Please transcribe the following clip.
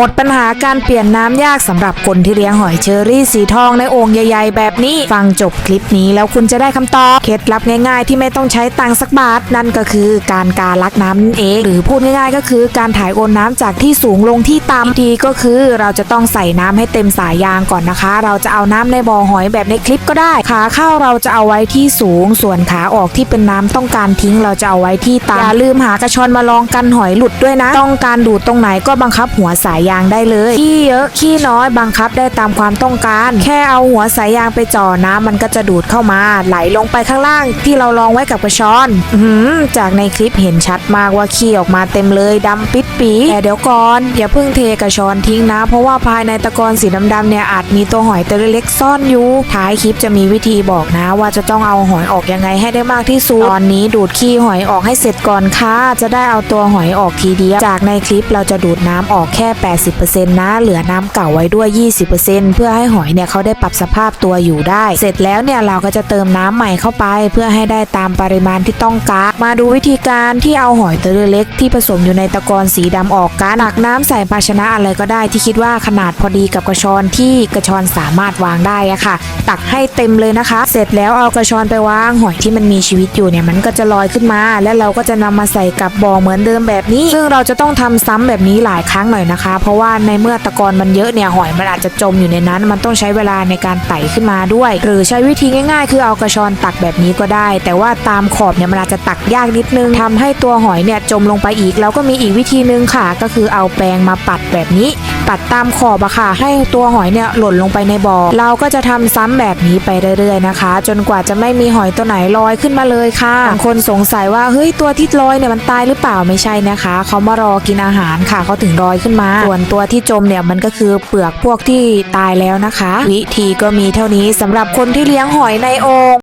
หมดปัญหาการเปลี่ยนน้ำยากสำหรับคนที่เลี้ยงหอยเชอรี่สีทองในโอ่งใหญ่ ๆ แบบนี้ ฟังจบคลิปนี้แล้วคุณจะได้คำตอบเคล็ดลับง่าย ๆ ที่ไม่ต้องใช้ตังค์สักบาท นั่นก็คือการการลักน้ำนั่นเอง หรือพูดง่ายๆ ก็คือการถ่ายโอนน้ำจากที่สูงลงที่ต่ำดีก็คือเราจะต้องใส่น้ำให้เต็มสายยางก่อนนะคะ เราจะเอาน้ำในบ่อหอยแบบในคลิปก็ได้ ขาเข้าเราจะเอาไว้ที่สูง ส่วนขาออกที่เป็นน้ำต้องการทิ้งเราจะเอาไว้ที่ต่ำอย่าลืมหากระชอนมาลองกันหอยหลุดด้วยนะ ต้องการดูดตรงไหนก็บังคับหัวสายยางได้เลยขี้เยอะขี้น้อยบังคับได้ตามความต้องการ แค่เอาหัวสายยางไปจ่อน้ำมันก็จะดูดเข้ามา ไหลลงไปข้างล่างที่เราลองไว้กับกระชอนอืจากในคลิปเห็นชัดมากว่าขี้ออกมาเต็มเลยดำปิดปีแต่เดี๋ยวก่อนอย่าเพิ่งเทกระชอนทิ้งนะ เพราะว่าภายในตะกอนสีดำๆเนี่ยอาจมีตัวหอยตัวเล็กๆซ่อนอยู่ท้ายคลิปจะมีวิธีบอกนะ ว่าจะต้องเอาหอยออกยังไงให้ได้มากที่สุดตอนนี้ดูดขี้หอยออกให้เสร็จก่อนค่ะจะได้เอาตัวหอยออกทีเดียวจากในคลิปเราจะดูดน้ำออกแค่80%นะเหลือน้ำเก่าไว้ด้วย 20%เพื่อให้หอยเนี่ยเขาได้ปรับสภาพตัวอยู่ได้ เสร็จแล้วเนี่ยเราก็จะเติมน้ำใหม่เข้าไป เพื่อให้ได้ตามปริมาณที่ต้องการมาดูวิธีการที่เอาหอยตัวเล็กๆที่ผสมอยู่ในตะกอนสีดำออกกันตักน้ำใส่ภาชนะอะไรก็ได้ที่คิดว่าขนาดพอดีกับกระชอนที่กระชอนสามารถวางได้อะค่ะ ตักให้เต็มเลยนะคะ เสร็จแล้วเอากระชอนไปวางหอยที่มันมีชีวิตอยู่เนี่ยมันก็จะลอยขึ้นมา แล้วเราก็จะนำมาใส่กับบ่อเหมือนเดิมแบบนี้ ซึ่งเราจะต้องทำซ้ำแบบนี้หลายครั้งหน่อยนะคะเพราะว่าในเมื่อตะกอนมันเยอะเนี่ยหอยมันอาจจะจมอยู่ในนั้น มันต้องใช้เวลาในการไต่ขึ้นมาด้วย หรือใช้วิธีง่าย ๆ คือเอากระชอนตักแบบนี้ก็ได้ แต่ว่าตามขอบเนี่ยมันอาจจะตักยากนิดนึงทำให้ตัวหอยเนี่ยจมลงไปอีกแล้วก็มีอีกวิธีนึงค่ะ ก็คือเอาแปรงมาปัดแบบนี้ ปัดตามขอบอะค่ะ ให้ตัวหอยเนี่ยหล่นลงไปในบ่อ เราก็จะทำซ้ำแบบนี้ไปเรื่อยๆนะคะ จนกว่าจะไม่มีหอยตัวไหนลอยขึ้นมาเลยค่ะบางคนสงสัยว่าเฮ้ยตัวที่ลอยเนี่ยมันตายหรือเปล่าไม่ใช่นะคะเขามารอกินอาหารค่ะเขาถึงลอยขึ้นมา ส่วนตัวที่จมเนี่ยมันก็คือเปลือกพวกที่ตายแล้วนะคะ วิธีก็มีเท่านี้สำหรับคนที่เลี้ยงหอยในโอ่ง